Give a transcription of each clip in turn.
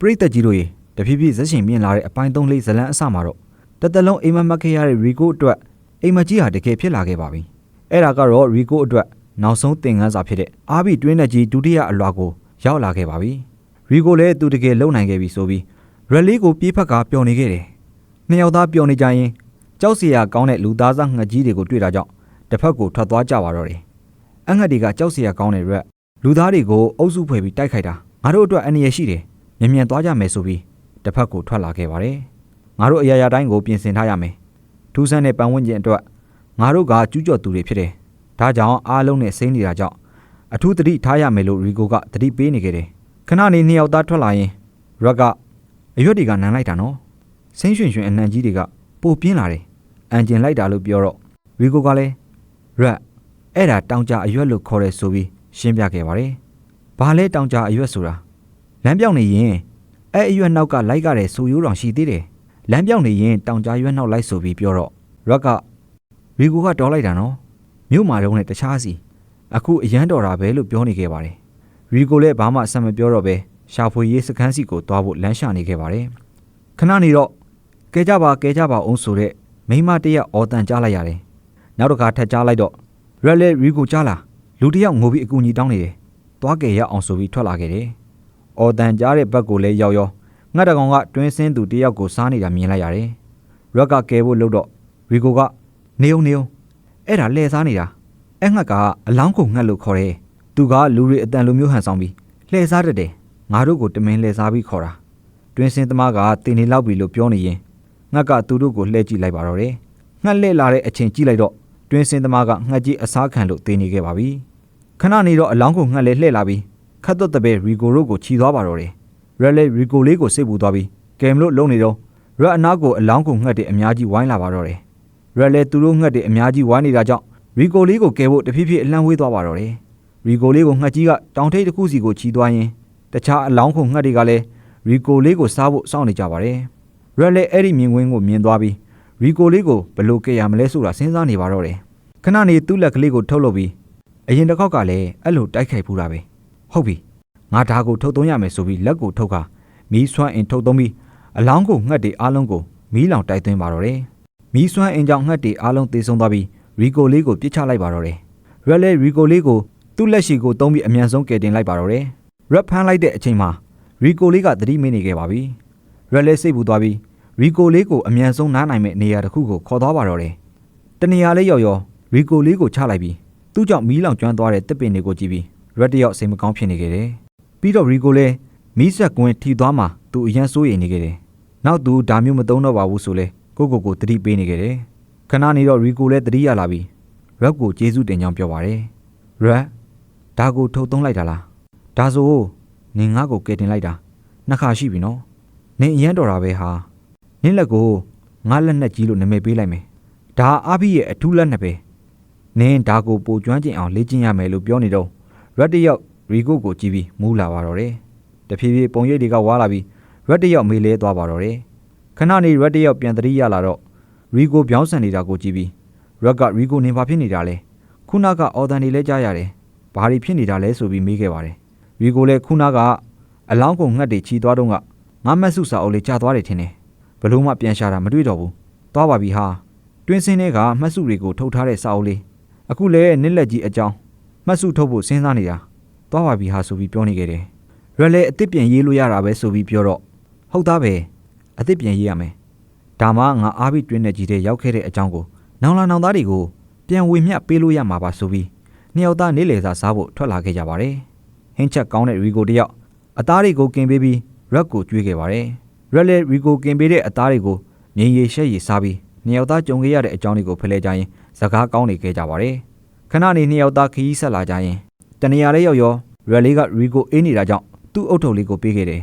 ပရိသတ်ကြီးတို့ရေတဖြည်းဖြည်းဇက်ရှင်မြင်လာတဲ့အပိုင်းသုံးလေးဇလန်းအစမှာတော့တစ်သက်လုံးအိမ်မက်မက်ခဲ့ရတဲ့ရီကိုအတွက်အိမ်မက်ကြီးဟာတကယ်ဖြစ်လာခဲ့ပါပြီအဲ့ဒါကတော့ရီကိုအတွက်နောက်ဆုံးသင်ခန်းစာဖြစ်တဲ့အာဘီတွင်းနဲ့ကြီးဒုတိယအလွှာကိုရောက်လာခဲ့ပါပြီရီကိုလည်းသူတကယ်လုံနိုင်ခဲ့ပြီဆိုပြီးရက်လေးကိုပြေးဖက်ကပျော်နေခဲ့တယ်နှစ်ယောက်သားပျော်နေကြရင်ကြောက်စရာကောင်းတဲ့လူသားစားငှက်ကြီးတွေကိုတွေ့တာကြောင့်တစ်ဖက်ကိုထွက်သွားကြပါတော့တယ်အငှက်တွေကကြောက်စရာကောင်းတဲ့ရက်လူသားတွေကိုအုပ်စုဖွဲ့ပြီးတိုက်ခိုက်တာငါတို့အတွက်အန္တရာယ်ရှိတယ် မြန်မြန်သွားကြမယ်ဆိုပြီးတစ်ဖက်ကိုထွက်လာခဲ့ပါတယ်ငါတို့အရာရာတိုင်းကိုပြင်ဆင်ထားရမယ်ထူးဆန်းတဲ့ပတ်ဝန်းကျင်အတွက်ငါတို့ကကျူးကျော်သူတွေဖြစ်တယ်ဒါကြောင့်အားလုံးနဲ့စိမ့်နေတာကြောင့်အထူးသတိထားရမယ်လို့ရီကိုကသတိပေးနေခဲ့တယ်ခဏနေနှစ်ယောက်သားထွက်လာရင်ရက်ကအရွက်တွေကနမ်းလိုက်တာနော်ဆင်းရွှင်ရွှင်အနှံကြီးတွေကပိုပြင်းလာတယ်အန်ဂျင်လိုက်တာလို့ပြောတော့ရီကိုကလည်းရက်အဲ့ဒါတောင်ကြအရွက်လို့ခေါ်တယ်ဆိုပြီးရှင်းပြခဲ့ပါတယ်ဘာလဲတောင်ကြအရွက်ဆိုတာ လမ်းပြောင်းနေရင်အဲ့အရွက်နောက်ကလိုက်ကြတယ်ဆိုရိုးတော်ရှိသေးတယ်လမ်းပြောင်းနေရင်တောင်ကြရွက်နောက်လိုက်ဆိုပြီးပြောတော့ရက်ကရီကိုကတော်လိုက်တာနော်မြို့မှာတုန်းနဲ့တခြားစီအခုအရန်တော်တာပဲလို့ပြောနေခဲ့ပါတယ်ရီကိုလည်းဘာမှအဆက်မပြောတော့ပဲရှာဖွေရေးစခန်းစီကိုသွားဖို့လမ်းရှာနေခဲ့ပါတယ်ခဏနေတော့ကဲကြပါကဲကြပါအောင်ဆိုတဲ့မိန်းမတစ်ယောက်အော်တန်ကြားလိုက်ရတယ်နောက်တစ်ခါထပ်ကြားလိုက်တော့ရက်လက်ရီကိုကြားလာလူတစ်ယောက်ငိုပြီးအကူအညီတောင်းနေတယ်သွားကဲရအောင်ဆိုပြီးထွက်လာခဲ့တယ် အော်တန်ကြားတဲ့ဘက်ကိုလည်းရောက်ရောငှက်တကောင်ကတွင်းစင်းသူတစ်ယောက်ကိုစားနေတာမြင်လိုက်ရတယ်ရက်ကကဲဖို့လှုပ်တော့ရီကိုကနေုံနေုံအဲ့ဒါလှည့်စားနေတာအဲ့ငှက်ကအလောင်းကိုငှက်လို့ခေါ်တယ်သူကလူတွေအတန်လိုမျိုးဟန်ဆောင်ပြီးလှည့်စားတတ်တယ်ငါတို့ကိုတမင်လှည့်စားပြီးခေါ်တာတွင်းစင်းသမားကတင်နေလောက်ပြီလို့ပြောနေရင်ငှက်ကသူတို့ကိုလှည့်ကြည့်လိုက်ပါတော့တယ်ငှက်လှည့်လာတဲ့အချိန်ကြည့်လိုက်တော့တွင်းစင်းသမားကငှက်ကြီးအစားခံလို့တင်နေခဲ့ပါပြီခဏနေတော့အလောင်းကိုငှက်လဲလှည့်လာပြီး ခတ်သွတ်တပဲရီကိုတို့ကိုခြီသွားပါတော့တယ်ရက်လေရီကိုလေးကိုစိတ်ပူသွားပြီးကဲမလို့လုံနေတော့ရက်အနာကိုအလောင်းကိုငှက်တဲ့အများကြီးဝိုင်းလာပါတော့တယ်ရက်လေသူတို့ငှက်တဲ့အများကြီးဝိုင်းနေတာကြောင့်ရီကိုလေးကိုကဲဖို့တဖြည်းဖြည်းအလန့်ဝေးသွားပါတော့တယ်ရီကိုလေးကိုငှက်ကြီးကတောင်ထိပ်တစ်ခုစီကိုခြီသွားရင်တခြားအလောင်းကိုငှက်တွေကလည်းရီကိုလေးကိုစားဖို့စောင့်နေကြပါတယ်ရက်လေအဲ့ဒီမြင်ကွင်းကိုမြင်သွားပြီးရီကိုလေးကိုဘလို့ကဲရမလဲဆိုတာစဉ်းစားနေပါတော့တယ်ခဏနေသူ့လက်ကလေးကိုထုတ်လုပ်ပြီးအရင်တစ်ခေါက်ကလည်းအဲ့လိုတိုက်ခိုက်ဖူးတာပဲ ဟုတ်ပြီငါဒါကိုထုတ်သွင်းရမယ်ဆိုပြီးလက်ကိုထုတ်ခါမီးစွမ်းအင်ထုတ်သုံးပြီးအလောင်းကိုငှက်တွေအားလုံးကိုမီးလောင်တိုက်သွင်းပါတော့တယ်မီးစွမ်းအင်ကြောင့်ငှက်တွေအားလုံးသေဆုံးသွားပြီးရီကိုလေးကိုပြစ်ချလိုက်ပါတော့တယ်ရက်လဲရီကိုလေးကိုသူ့လက်ရှိကိုသုံးပြီးအမြန်ဆုံးကယ်တင်လိုက်ပါတော့တယ်ရက်ဖမ်းလိုက်တဲ့အချိန်မှာရီကိုလေးကသတိမေ့နေခဲ့ပါပြီရက်လဲစိတ်ပူသွားပြီးရီကိုလေးကိုအမြန်ဆုံးနားနိုင်မဲ့နေရာတစ်ခုကိုခေါ်သွားပါတော့တယ်တနေရာလေးရောက်ရောရီကိုလေးကိုချလိုက်ပြီးသူ့ကြောင့်မီးလောင်ကျွမ်းသွားတဲ့တစ်ပင်တွေကိုကြည့်ပြီး ရက်တယောက်စိတ်မကောင်းဖြစ်နေခဲ့တယ်ပြီးတော့ရီကိုလည်းမီးဆက်ကွင်းထီသွားမှသူအရန်စိုးရိမ်နေခဲ့တယ်နောက်သူဒါမျိုးမသုံးတော့ပါဘူးဆိုလဲကိုကိုကိုတတိပေးနေခဲ့တယ်ခဏနေတော့ရီကိုလည်းတတိရလာပြီးရက်ကိုကျေးဇူးတင်ကြောင်းပြောပါတယ်ရက်ဒါကိုထုတ်သုံးလိုက်တာလားဒါဆိုနင်ငါ့ကိုကယ်တင်လိုက်တာနှစ်ခါရှိပြီနော်နင်အရန်တော်တာပဲဟာနင်လက်ကိုငါလက်နဲ့ကြီးလို့နာမည်ပေးလိုက်မယ်ဒါအာဘိရဲ့အထူးလက်နဲ့ပဲနင်းဒါကိုပိုကျွမ်းကျင်အောင်လေ့ကျင့်ရမယ်လို့ပြောနေတော့ ရက်တယောက်ရီကိုကိုကြည့်ပြီးမူးလာပါတော့တယ်တဖြည်းဖြည်းပုံရိပ်တွေကဝါလာပြီးရက်တယောက်မေးလဲသွားပါတော့တယ်ခဏနေရက်တယောက်ပြန်တတိရလာတော့ရီကိုပြောင်းဆန်နေတာကိုကြည့်ပြီးရက်ကရီကိုနေပါဖြစ်နေတာလဲခုနကအော်တန်နေလဲကြားရတယ်ဘာတွေဖြစ်နေတာလဲဆိုပြီးမေးခဲ့ပါတယ်ရီကိုလည်းခုနကအလောင်းကိုငှက်တွေချီသွားတော့ကငါမက်ဆုစာအုပ်လေးကြာသွားတယ်ထင်တယ်ဘလို့မှပြန်ရှာတာမတွေ့တော့ဘူးသွားပါပြီဟာတွင်းစင်းတွေကမှတ်စုတွေကိုထုတ်ထားတဲ့စာအုပ်လေးအခုလည်းနစ်လက်ကြီးအကြောင်း မှတ်စုထုတ်ဖို့စဉ်းစားနေတာသွားပါပြီဟာဆိုပြီးပြောနေခဲ့တယ်။ရက်လည်းအစ်စ်ပြန်ရေးလို့ရတာပဲဆိုပြီးပြောတော့ဟုတ်သားပဲအစ်စ်ပြန်ရေးရမယ်။ဒါမှငါအားပြီးတွင်းနေကြီးတဲ့ရောက်ခဲ့တဲ့အကြောင်းကိုနောင်လာနောင်သားတွေကိုပြန်ဝေမျှပေးလို့ရမှာပါဆိုပြီးနှစ်ယောက်သားနေလေစာစားဖို့ထွက်လာခဲ့ကြပါတယ်။ဟင်းချက်ကောင်းတဲ့ရီကိုတယောက်အသားတွေကိုกินပေးပြီးရက်ကိုကျွေးခဲ့ပါတယ်။ရက်လည်းရီကိုกินပေးတဲ့အသားတွေကိုငင်ရည်ရှက်ရည်စားပြီးနှစ်ယောက်သားကြုံခဲ့ရတဲ့အကြောင်းတွေကိုဖလှယ်ကြရင်စကားကောင်းနေခဲ့ကြပါတယ် ခဏနေနှစ်ယောက်သားခရီးဆက်လာကြရင်တနေရာလေးရောက်ရောရယ်လေးကရီကိုအေးနေတာကြောင့်သူ့အုတ်ထုပ်လေးကိုပေးခဲ့တယ်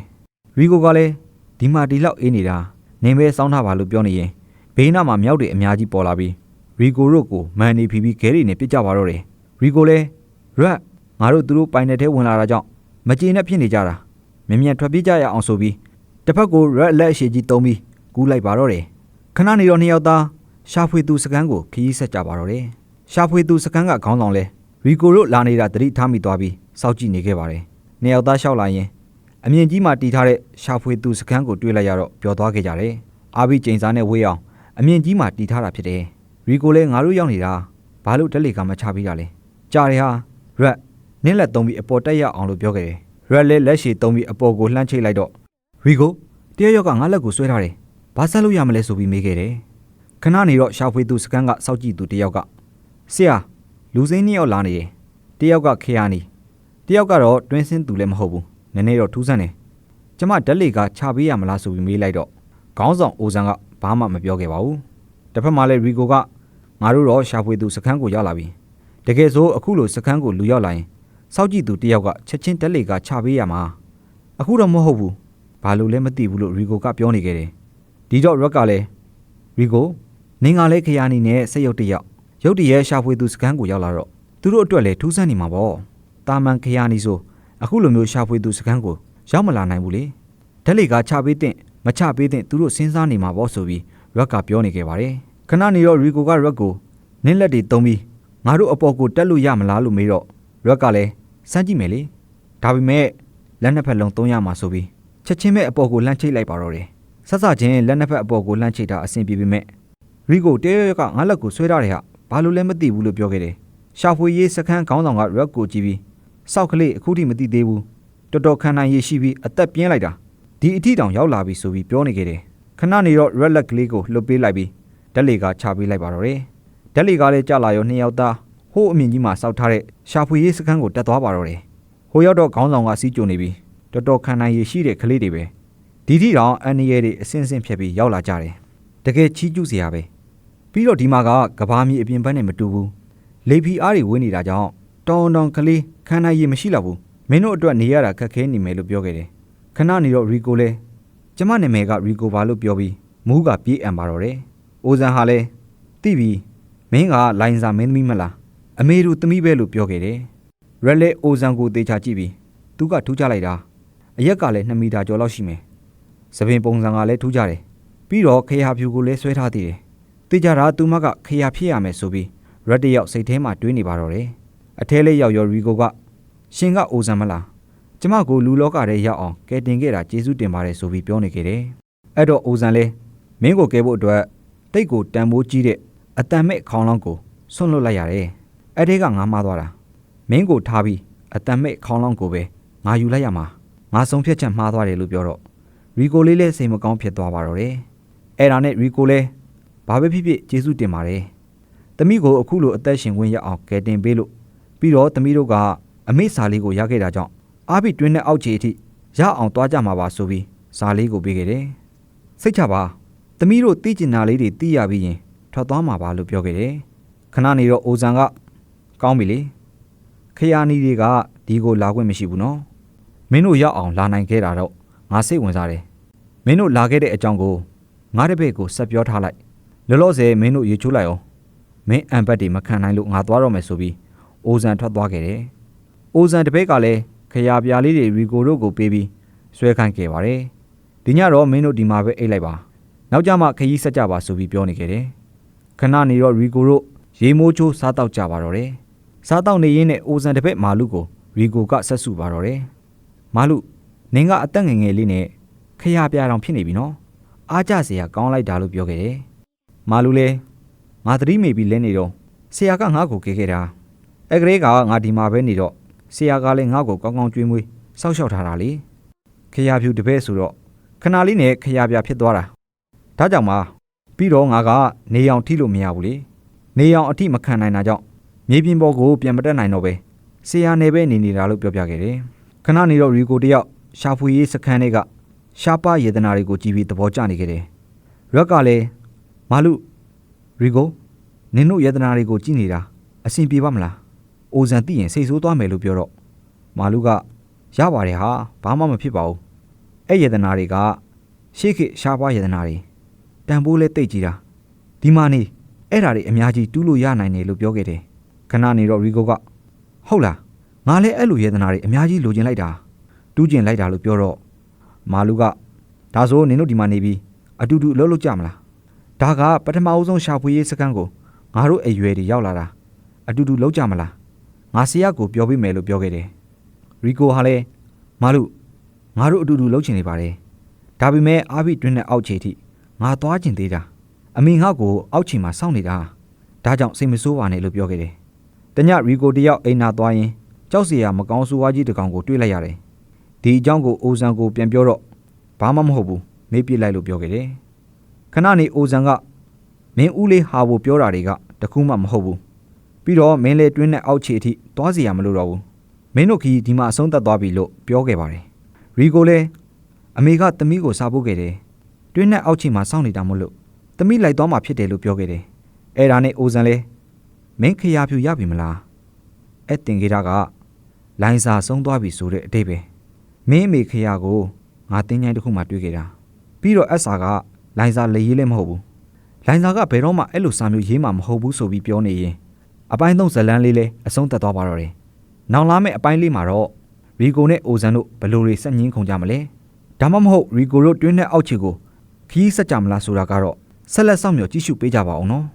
ရီကိုကလည်းဒီမှာဒီလောက်အေးနေတာနေမဲစောင်းထားပါလို့ပြောနေရင်ဘေးနားမှာမြောက်တွေအများကြီးပေါ်လာပြီးရီကိုတို့ကိုမန်နေဖီပြီးခဲတွေနဲ့ပစ်ကြပါတော့တယ်ရီကိုလည်းရက်ငါတို့သူတို့ပိုင်နယ်ထဲဝင်လာတာကြောင့်မကျေနပ်ဖြစ်နေကြတာမမြန်ထွက်ပြေးကြရအောင်ဆိုပြီးတစ်ဖက်ကိုရက်လက်အရှိကြီးတုံးပြီးကူးလိုက်ပါတော့တယ်ခဏနေတော့နှစ်ယောက်သားရှာဖွေသူစကန်းကိုခရီးဆက်ကြပါတော့တယ် ရှာဖွေသူစကန်းကခေါင်းဆောင်လဲရီကိုတို့လာနေတာတတိထားမိသွားပြီးစောက်ကြည့်နေခဲ့ပါတယ်။နှစ်ယောက်သားလျှောက်လာရင်အမြင့်ကြီးမှတီထားတဲ့ရှာဖွေသူစခန်းကိုတွေ့လိုက်ရတော့ပျော်သွားခဲ့ကြတယ်အာဘီကျိန်စာနဲ့ဝေးအောင်အမြင့်ကြီးမှတီထားတာဖြစ်တယ်ရီကိုလည်းငါတို့ရောက်နေတာဘာလို့တက်လေကမချပေးတာလဲကြားတယ်ဟာရက်နင်းလက်သုံးပြီးအပေါ်တက်ရအောင်လို့ပြောခဲ့တယ်ရက်လည်းလက်ရှိသုံးပြီးအပေါ်ကိုလှမ်းချိတ်လိုက်တော့ရီကိုတရရောက်ကငါလက်ကိုဆွဲထားတယ်ဘာဆက်လို့ရမလဲဆိုပြီးမေးခဲ့တယ်ခဏနေတော့ရှာဖွေသူစခန်းကစောက်ကြည့်သူတယောက်က ဆရာလူစိမ်းနှစ်ယောက်လာနေတယ်တယောက်ကခေယာနီတယောက်ကတော့တွင်းစင်းသူလည်းမဟုတ်ဘူးနည်းနည်းတော့ထူးဆန်းတယ်ကျမဓာတ်လေကချပေးရမလားဆိုပြီးမေးလိုက်တော့ခေါင်းဆောင်အိုဇန်ကဘာမှမပြောခဲ့ပါဘူးတစ်ဖက်မှာလည်းရီကိုကငါတို့တော့ရှာဖွေသူစခန်းကိုရောက်လာပြီတကယ်ဆိုအခုလိုစခန်းကိုလူရောက်လာရင်စောက်ကြည့်သူတယောက်ကချက်ချင်းဓာတ်လေကချပေးရမှာအခုတော့မဟုတ်ဘူးဘာလို့လဲမသိဘူးလို့ရီကိုကပြောနေခဲ့တယ်ဒီတော့ရက်ကလည်းရီကိုနင်ကလည်းခရနီနဲ့ဆက်ရုပ်တယောက် ရုပ်တရက်ရှာဖွေသူစခန်းကိုရောက်လာတော့သူတို့အတွက်လည်းထူးဆန်းနေမှာပေါ့တာမန်ခရနီဆိုအခုလိုမျိုးရှာဖွေသူစခန်းကိုရောက်မလာနိုင်ဘူးလေဓာတ်လေကချပေးတဲ့မချပေးတဲ့သူတို့စဉ်းစားနေမှာပေါ့ဆိုပြီးရက်ကပြောနေခဲ့ပါတယ်ခဏနေတော့ရီကိုကရက်ကိုနင်းလက်တွေတုံးပြီးငါတို့အပေါ်ကိုတက်လို့ရမလားလို့မေးတော့ရက်ကလည်းစမ်းကြည့်မယ်လေဒါပေမဲ့လက်နှစ်ဖက်လုံးသုံးရမှာဆိုပြီးချက်ချင်းမဲ့အပေါ်ကိုလှမ်းချိတ်လိုက်ပါတော့တယ်ဆက်စချင်းလက်နှစ်ဖက်အပေါ်ကိုလှမ်းချိတ်တာအဆင်ပြေပေမဲ့ရီကိုတဲရက်ကငါလက်ကိုဆွဲထားတယ်ဟာ ဘာလို့လဲမသိဘူးလို့ပြောခဲ့တယ်ရှာဖွေရေးစခန်းခေါင်းဆောင်ကရက်ကိုကြည့်ပြီးစောက်ကလေးအခုထိမသိသေးဘူးတော်တော်ခံနိုင်ရရှိပြီးအသက်ပြင်းလိုက်တာဒီအထီတောင်ရောက်လာပြီဆိုပြီးပြောနေခဲ့တယ်ခဏနေတော့ရက်လက်ကလေးကိုလှုပ်ပေးလိုက်ပြီးဓာတ်လေကချပေးလိုက်ပါတော့တယ်ဓာတ်လေကလည်းကြလာရောနှစ်ယောက်သားဟိုးအမြင့်ကြီးမှာစောက်ထားတဲ့ရှာဖွေရေးစခန်းကိုတက်သွားပါတော့တယ်ဟိုရောက်တော့ခေါင်းဆောင်ကစီးကြုံနေပြီးတော်တော်ခံနိုင်ရရှိတဲ့ကလေးတွေပဲဒီထီတောင်အန်နီရဲတွေအစင်းစင်းဖြတ်ပြီးရောက်လာကြတယ်တကယ်ချီးကျူးစရာပဲ ပြီးတော့ဒီမှာကကဘာမီအပြင်ဘက်နဲ့မတူဘူးလေဖီအားတွေဝင်းနေတာကြောင့်တောင်တောင်ကလေးခံနိုင်ရမရှိတော့ဘူးမင်းတို့အတွက်နေရတာခက်ခဲနေမယ်လို့ပြောခဲ့တယ်ခဏနေတော့ရီကိုလဲကျမနာမည်ကရီကိုပါလို့ပြောပြီးမူးကပြေးအံပါတော့တယ်အိုဇန်ဟာလဲတိပြီမင်းကလိုင်းစာမင်းသမီးမလားအမေတို့သမီးပဲလို့ပြောခဲ့တယ်ရက်လက်အိုဇန်ကိုတေချာကြည့်ပြီးသူကထူးကြလိုက်တာအရက်ကလည်း2မီတာကျော်လောက်ရှိမယ်သပင်ပုံစံကလည်းထူးကြတယ်ပြီးတော့ခရဖြူကိုလည်းဆွဲထားသေးတယ် တေချာတာသူမကခရဖြစ်ရမယ်ဆိုပြီးရက်တယောက်စိတ်ထဲမှာတွေးနေပါတော့တယ်အထဲလေးရောက်ရောရီကိုကရှင်ကအိုဇန်မလားကျမကိုလူလောကထဲရောက်အောင်ကယ်တင်ခဲ့တာကျေးဇူးတင်ပါတယ်ဆိုပြီးပြောနေခဲ့တယ်အဲ့တော့အိုဇန်လဲမင်းကိုကယ်ဖို့အတွက်တိတ်ကိုတန်မိုးကြီးတဲ့အတန်မဲ့ခေါင်းလောင်းကိုဆွန့်လွတ်လိုက်ရတယ်အဲ့ဒီကငါမှားသွားတာမင်းကိုထားပြီးအတန်မဲ့ခေါင်းလောင်းကိုပဲငါယူလိုက်ရမှာငါဆုံးဖြတ်ချက်မှားသွားတယ်လို့ပြောတော့ရီကိုလေးလည်းစိတ်မကောင်းဖြစ်သွားပါတော့တယ်အဲ့ဒါနဲ့ရီကိုလည်း ဘာပဲဖြစ်ဖြစ်ကျေးဇူးတင်ပါတယ်သမီးကိုအခုလိုအသက်ရှင်ခွင့်ရအောင်ကယ်တင်ပေးလို့ပြီးတော့သမီးတို့ကအမေစာလေးကိုရခဲ့တာကြောင့်အားပြီးတွင်းတဲ့အောက်ခြေအထိရအောင်သွားကြမှာပါဆိုပြီးစာလေးကိုပေးခဲ့တယ်စိတ်ချပါသမီးတို့သိကျင်တာလေးတွေသိရပြီးရင်ထွက်သွားမှာပါလို့ပြောခဲ့တယ်ခဏနေတော့အိုဇန်ကကောင်းပြီလေခရယာနီတွေကဒီကိုလာခွင့်မရှိဘူးနော်မင်းတို့ရောက်အောင်လာနိုင်ခဲ့တာတော့ငါစိတ်ဝင်စားတယ်မင်းတို့လာခဲ့တဲ့အကြောင်းကိုငါတပည့်ကိုဆက်ပြောထားလိုက် လောလောဆယ်မင်းတို့ရေချိုးလိုက်အောင်မင်းအံပတ်တွေမခံနိုင်လို့ငါသွားတော့မယ်ဆိုပြီးအိုဇန်ထွက်သွားခဲ့တယ်။အိုဇန်တပည့်ကလည်းခရာပြားလေးတွေရီကိုတို့ကိုပေးပြီးဆွဲခိုင်းခဲ့ပါတယ်။ဒီညတော့မင်းတို့ဒီမှာပဲအိတ်လိုက်ပါ။နောက်ကြမှခရီးဆက်ကြပါဆိုပြီးပြောနေခဲ့တယ်။ခဏနေတော့ရီကိုတို့ရေမိုးချိုးစားတောက်ကြပါတော့တယ်။စားတောက်နေရင်းနဲ့အိုဇန်တပည့်မာလူကိုရီကိုကဆက်စုပါတော့တယ်။မာလူနင်ကအသက်ငယ်ငယ်လေးနဲ့ခရာပြားတောင်ဖြစ်နေပြီနော်။အားကြစရာကောင်းလိုက်တာလို့ပြောခဲ့တယ်။ မာလူလဲငါသတိမေ့ပြီးလဲနေတော့ဆရာကငါ့ကိုကဲခဲ့တာအဲ့ကလေးကငါဒီမှာပဲနေတော့ဆရာကလည်းငါ့ကိုကောင်းကောင်းကြွေးမွေးစောက်ရှောက်ထားတာလေခရဖြူတပည့်ဆိုတော့ခဏလေးနဲ့ခရပြဖြစ်သွားတာဒါကြောင့်မှပြီးတော့ငါကနေအောင်ထိလို့မရဘူးလေနေအောင်အထိမခံနိုင်တာကြောင့်မြေပြင်ပေါ်ကိုပြန်မတက်နိုင်တော့ပဲဆရာနေပဲနေနေတာလို့ပြောပြခဲ့တယ်ခဏနေတော့ရီကိုတယောက်ရှာဖွေရေးစခန်းတွေကရှားပါယေဒနာတွေကိုကြည်ပြီးသဘောကျနေခဲ့တယ်ရက်ကလည်း မာလူရီကိုနင်တို့ယေဒနာတွေကိုကြည်နေတာအဆင်ပြေပါမလားအိုဇန်သိရင်စိတ်ဆိုးသွားမယ်လို့ပြောတော့မာလူကရပါတယ်ဟာဘာမှမဖြစ်ပါဘူးအဲ့ယေဒနာတွေကရှေ့ခေရှားပါယေဒနာတွေတန်ဖိုးလဲတိတ်ကြည့်တာဒီမှာနေအဲ့ဓာတွေအများကြီးတူးလို့ရနိုင်တယ်လို့ပြောခဲ့တယ်ခဏနေတော့ရီကိုကဟုတ်လားငါလည်းအဲ့လိုယေဒနာတွေအများကြီးလိုချင်လိုက်တာတူးကျင်လိုက်တာလို့ပြောတော့မာလူကဒါဆိုနင်တို့ဒီမှာနေပြီးအတူတူအလုပ်လုပ်ကြမလား ဒါကပထမအဦးဆုံးရှာဖွေရေးစခန်းကိုငါတို့အရွယ်တွေရောက်လာတာအတူတူလုပ်ကြမလားငါဆရာကိုပြောပြမယ်လို့ပြောခဲ့တယ်ရီကိုဟာလဲမာလူငါတို့အတူတူလှုပ်ချင်နေပါတယ်ဒါပေမဲ့အားပြီးတွင်းနဲ့အောက်ခြေထိငါသွားချင်သေးတာအမေငါ့ကိုအောက်ခြေမှာစောင့်နေတာဒါကြောင့်စိတ်မဆိုးပါနဲ့လို့ပြောခဲ့တယ်တညရီကိုတယောက်အိမ်နာသွားရင်ကြောက်စရာမကောင်းဆိုးဝါးကြီးတစ်ကောင်ကိုတွေ့လိုက်ရတယ်ဒီအကြောင်းကိုအိုဇန်ကိုပြန်ပြောတော့ဘာမှမဟုတ်ဘူးမေးပြစ်လိုက်လို့ပြောခဲ့တယ် ခဏနေအိုဇန်ကမင်းဦးလေးဟာဖို့ပြောတာတွေကတခုမှမဟုတ်ဘူးပြီးတော့မင်းလေတွင်းနဲ့အောက်ခြေအထိသွားစီရမလို့တော့ဘူးမင်းတို့ခီးဒီမှာအဆုံးသတ်သွားပြီလို့ပြောခဲ့ပါတယ်ရီကိုလည်းအမေကသမီးကိုစားဖို့ခဲ့တယ်တွင်းနဲ့အောက်ခြေမှာစောင့်နေတာမို့လို့သမီးလိုက်သွားမှဖြစ်တယ်လို့ပြောခဲ့တယ်အဲ့ဒါနဲ့အိုဇန်လဲမင်းခရီးဖြူရပြီမလားအဲ့တင်ကေတာကလိုင်းစာဆုံးသွားပြီဆိုတဲ့အတိတ်ပဲမင်းအမေခရီးကိုငါတင်းချိုင်းတစ်ခုမှတွေ့ခဲ့တာပြီးတော့အဆာက လိုင်းစာလေရေးလည်းမဟုတ်ဘူးလိုင်းစာကဘယ်တော့မှအဲ့လိုစာမျိုးရေးမှာမဟုတ်ဘူးဆိုပြီးပြောနေရင်အပိုင်းသုံးဇလန်းလေးလဲအဆုံးသတ်သွားပါတော့တယ်နောင်လာမယ့်အပိုင်းလေးမှာတော့ရီကိုနဲ့အိုဇန်တို့ဘယ်လိုတွေဆက်ငင်းခုန်ကြမလဲဒါမှမဟုတ်ရီကိုတို့တွင်းနဲ့အောက်ခြေကိုခီးဆက်ကြမလားဆိုတာကတော့ဆက်လက်စောင့်မျှော်ကြည့်ရှုပေးကြပါအောင်နော်